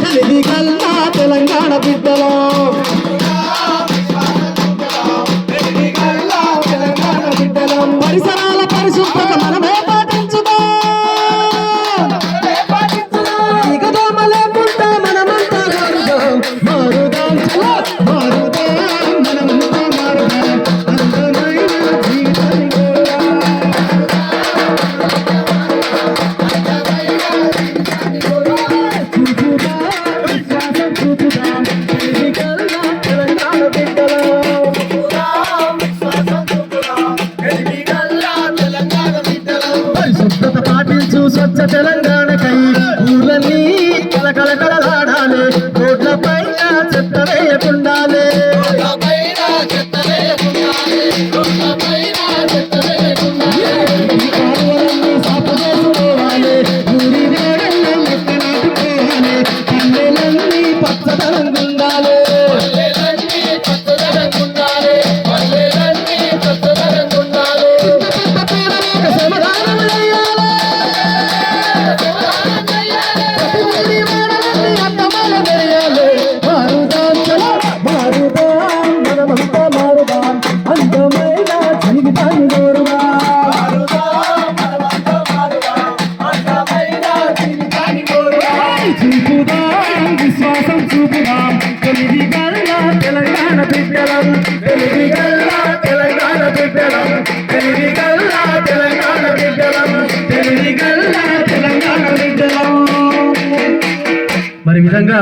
తెలివి కల్లా తెలంగాణ బిడ్డలో. స్వచ్ఛ తెలంగాణకై ఊర్లన్నీ కలకల కలలాడాలి రోడ్ల పైన చెత్త వేయకుండా విశ్వాసం చూపుదాం తెలివి గల్ల తెలంగాణ బిడ్డలం తెలివి గల్ల తెలంగాణ బిడ్డలం తెలివి గల్ల తెలంగాణ బిడ్డలం తెలివి గల్ల తెలంగాణ బిడ్డలం మరి విధంగా